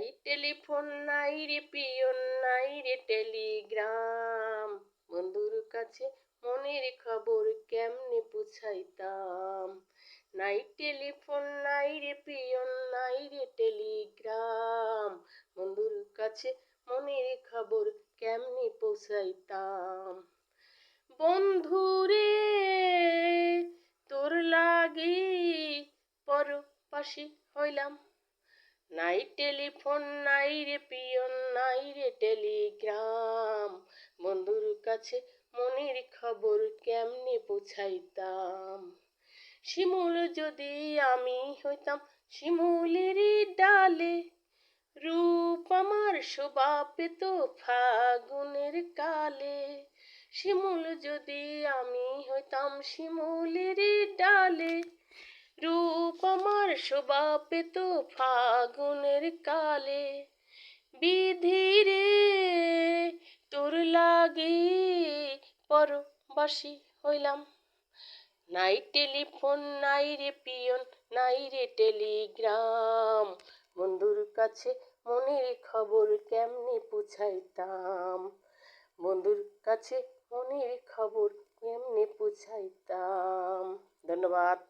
নাই, টেলিফোন নাই রে, পিয়ন নাই রে, টেলিগ্রাম। বন্ধুর কাছে মনের খবর কেমনে পুছাইতাম? নাই টেলিফোন নাই রে, পিয়ন নাই রে, টেলিগ্রাম। বন্ধুর কাছে মনের খবর কেমনে পৌঁছাইতাম? বন্ধুরে, তোর লাগি পরপাশি হইলাম। নাই টেলিফোন, নাই রে পিয়ন, নাই রে টেলিগ্রাম। বন্ধুর কাছে মনের খবর কেমনে পৌঁছাইতাম? শিমুল যদি আমি হইতাম শিমুলেরই ডালে, রূপ আমার শোভা পেত ফাগুনের কালে। শিমুল যদি আমি হইতাম শিমুলেরই ডালে শোভা পেত ফাগুনের কালে বিধিরে তোর লাগি পরবাসী হইলাম। নাই টেলিফোন, নাই রে পিয়ন, নাই রে টেলিগ্রাম। বন্ধুর কাছে মনের খবর কেমনে পুছাইতাম? বন্ধুর কাছে মনের খবর কেমনে পুছাইতাম? ধন্যবাদ।